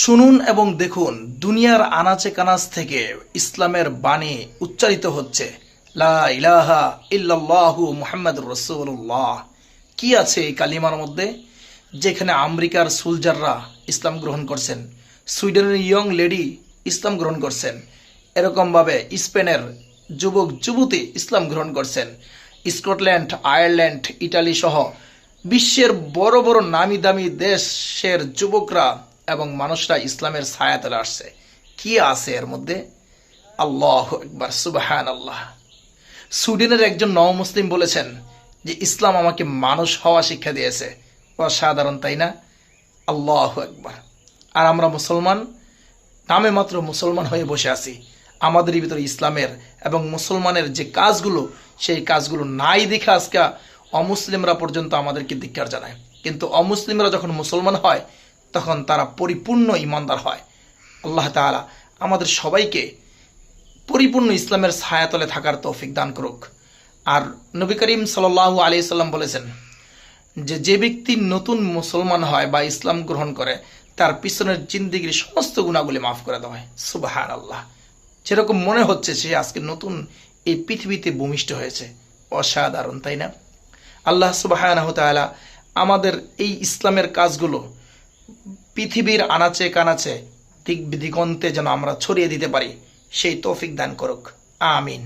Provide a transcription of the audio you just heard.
শুনুন এবং দেখুন, দুনিয়ার আনাচে কানাচ থেকে ইসলামের বাণী উচ্চারিত হচ্ছে। লা ইলাহা রসুল্লাহ কি আছে এই কালিমার মধ্যে? যেখানে আমেরিকার সুলজাররা ইসলাম গ্রহণ করছেন, সুইডেনের ইয়ং লেডি ইসলাম গ্রহণ করছেন, এরকমভাবে স্পেনের যুবক, যুবতী ইসলাম গ্রহণ করছেন, স্কটল্যান্ড, আয়ারল্যান্ড, ইটালি সহ বিশ্বের বড় বড় নামি দামি দেশের যুবকরা এবং মানুষরা ইসলামের ছায়াতলে আসছে। কি আছে এর মধ্যে? আল্লাহ একবার সুবাহান আল্লাহ সুইডেনের একজন নও মুসলিম বলেছেন যে, ইসলাম আমাকে মানুষ হওয়া শিক্ষা দিয়েছে। অসাধারণ, তাই না? আল্লাহ একবার আর আমরা মুসলমান, নামে মাত্র মুসলমান হয়ে বসে আছি। আমাদের ভিতরে ইসলামের এবং মুসলমানের যে কাজগুলো, সেই কাজগুলো নাই দেখে আজকে অমুসলিমরা পর্যন্ত আমাদেরকে ধিক্কার জানায়। কিন্তু অমুসলিমরা যখন মুসলমান হয় তখন তারা পরিপূর্ণ ইমানদার হয়। আল্লাহ তাআলা আমাদের সবাইকে পরিপূর্ণ ইসলামের ছায়াতলে থাকার তৌফিক দান করুক। আর নবী করিম সাল্লাল্লাহু আলাইহি সাল্লাম বলেছেন যে যে ব্যক্তি নতুন মুসলমান হয় বা ইসলাম গ্রহণ করে, তার পিছনের জিন্দিগির সমস্ত গুণাগুলি মাফ করে দেওয়া হয়। সুবাহান আল্লাহ যেরকম মনে হচ্ছে সে আজকে নতুন এই পৃথিবীতে ভূমিষ্ঠ হয়েছে। অসাধারণ, তাই না? আল্লাহ তাআলা আমাদের এই ইসলামের কাজগুলো পৃথিবীর আনাচে কানাচে দিক দিগন্তে যেন আমরা ছড়িয়ে দিতে পারি। সেই তৌফিক দান করুক। আমিন।